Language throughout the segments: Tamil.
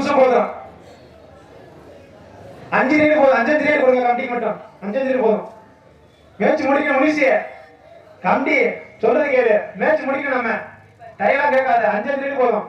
நிமிஷம் போதும். அஞ்சு நீர் போதும். அஞ்சு நீர் கொடுங்க கமிட்டிக்கு மட்டும். அஞ்சு நீர் போதும். மேட்ச் முடிக்கணும் முடிச்சு. கமிட்டி சொல்றது கேளு. மேட்ச் முடிக்கணும் நம்ம. டைலாம் கேட்காது. அஞ்சு நீர் போதும்.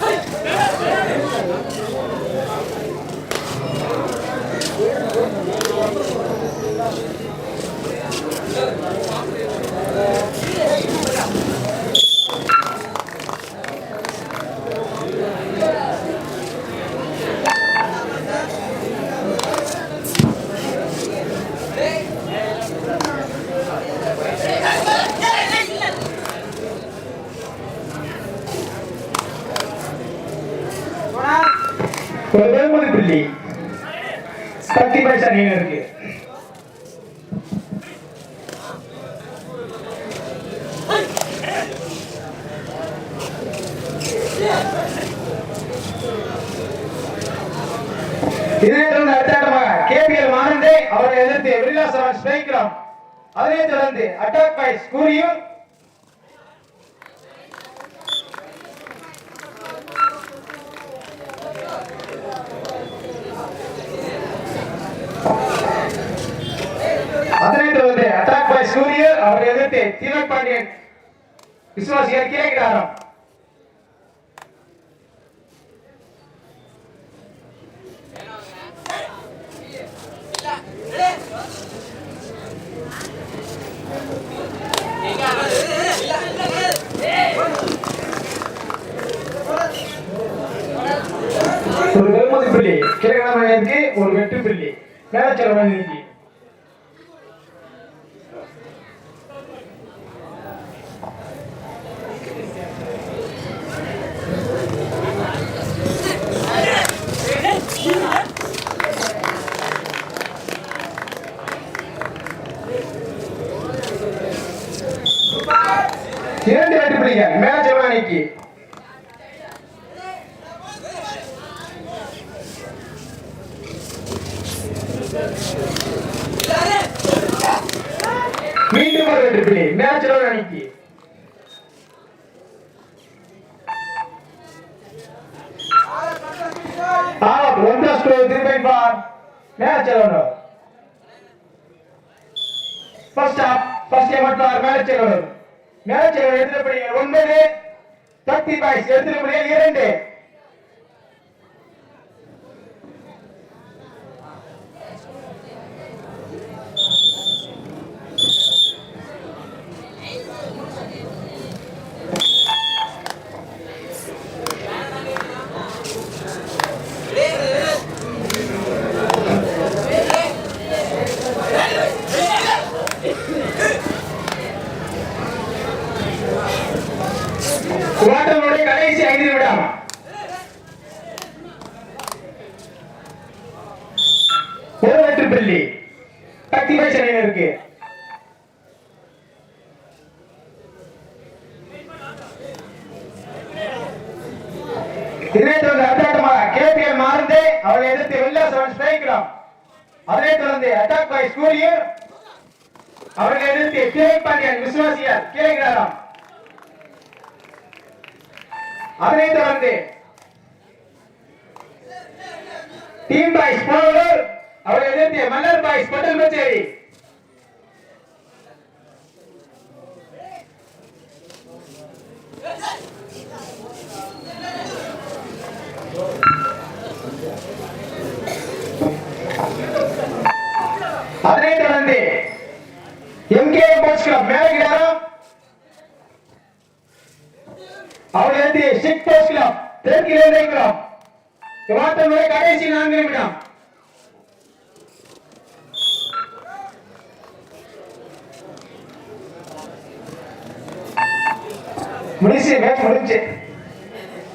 ஒரு புள்ளி. பத்து பைசா நீங்க இருக்கு? தொடர்ந்து அடுத்த கேபிஎல் மானந்தே அவரை எதிர்த்து வில்லாசவன் ஸ்பெயிக்கிறான் தொடர்ந்து அட்டாக் பைஸ் கூறியும் அதனைத் தொடர்ந்து அட்டாக் பை சூரிய அவரை எதிர்த்து தீபக் பாண்டியன் விசுவாசியர் கீழே ஒரு வெகுமதி புள்ளி. கிழக்கிழமைக்கு ஒரு வெட்டு புள்ளி. மேலச்செலவனுக்கு இரண்டு வெட்டு புள்ளிகள் இறங்கி மீண்டும் ஒரு வெற்றி பிள்ளை மேட்ச் அணிக்கு மேட்ச் ஃபர்ஸ்ட் ஆப் ஃபர்ஸ்ட் எமர்த்தார் மேட்ச் மேட்ச் ஒன்பது தட்டி பாய்ஸ் எடுத்துப்படுங்க இரண்டு. பத்து பைசா இருக்கு. இதனைத் தொடர்ந்து அட்டாட்டமாக கேபிஎல் மாறுந்து அவரை எதிர்த்து வெள்ளாசவன் ஸ்பெயிக்கிறோம் அதனைத் தொடர்ந்து அட்டாக் பாய் சூரியன் அவர்களை எதிர்த்து கிழக்கு பாண்டியன் விசுவாசியார் கீழகிறாராம் அதனைத் தொடர்ந்து டீம் பாய் போனவர் அவரை எதிர்த்து மன்னர் பாய் பட்டல் கச்சேரி அதனை தொடர்ந்து எம்கே போஸ்ட் கிளப் மேலகிடாரம் அவரை எழுதி சிக் போஸ்ட் கிளப் தெற்கிலே இருக்கிறோம் இவாட்டனுடைய கடைசி நான்கு நிமிடம். முடிச்சு மேட்ச் முடிஞ்சு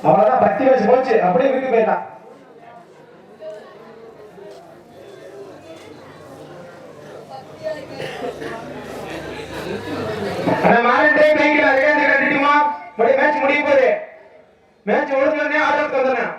அவ்வளவுதான் பத்தி மேட்ச் போச்சு. அப்படியே வீட்டுக்கு போயிடலாம். மேட்ச் முடிய போகுது. மேட்ச் முடிஞ்சோடனே ஆர்டர் தந்துடுறேன்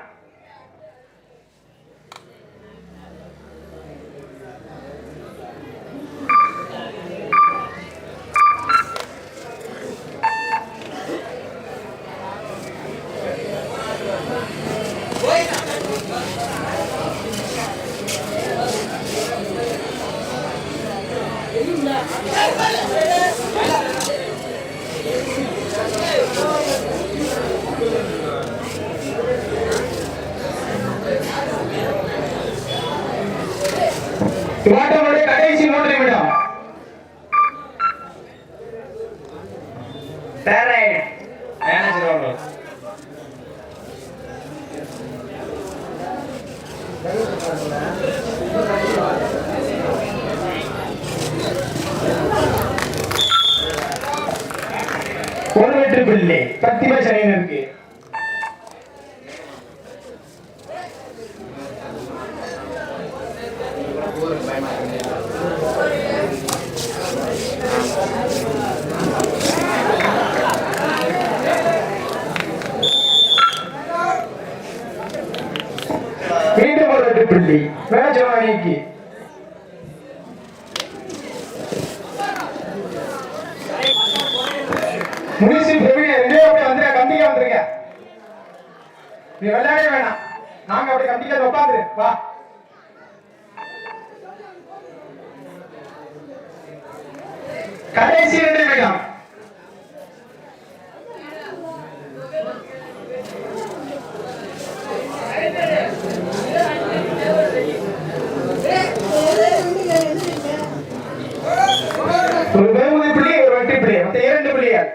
துவாட்டமுடைய கடைசி மூன்று நிமிடம். பேரைட் மேனேஜர் அவர்கள் ஒரு வெற்றி பிள்ளை பத்திம சைனருக்கு மீண்டும் ஒரு வெற்றி பிள்ளை. மேட்ச் அணிக்கு முனிசி பிரவீன் ரெண்டே அப்படி வந்துருக்க கம்பிக்க வந்துருங்க நீ விளையாடவே வேணாம். நாங்க அப்படி கண்டிக்காத உட்காந்துரு. வா. கடைசி ரெண்டு நிமிடம். ஒரு வேமுதி புள்ளி ஒரு வெற்றி புள்ளி மொத்தம் இரண்டு புள்ளிகள்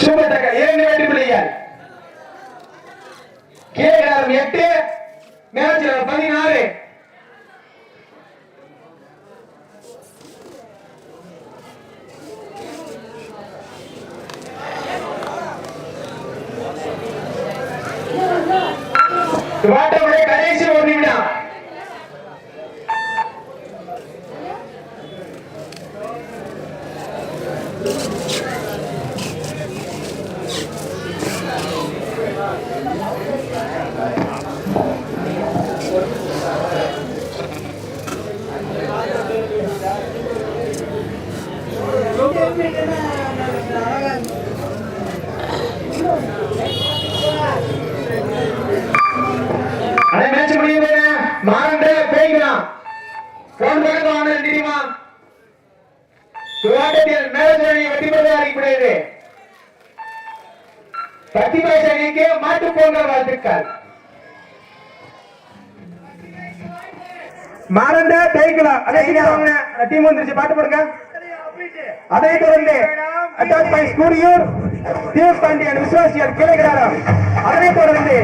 சூப்பர் டக்கர் இரண்டு வெற்றி புள்ளிகள் கேகரம் எட்டு மேட்ச் பதினாறு. வாட்டமுடைய கடைசி ஒரு நிமிடம். அண்ணே மேட்ச் முடிய போயிரு மாறண்டே பேய்க்கலாம் போன் பக்கத்துல வாங்க தெரியுமா துவாட்டத்தில் மேலஜர் வெற்றி பெறுவதாக மாட்டு வாழ்த்துக்கள். மாறண்டே பேய்க்கலாம் அதே டீம் வந்துருச்சு. பாட்டு போடுங்க. அதை தொடர்ந்து. பை தீர்ப்பாண்டியன் பாண்டியன் கிளைகிறாராம் கிளைகிறாரம் அதனை தொடர்ந்து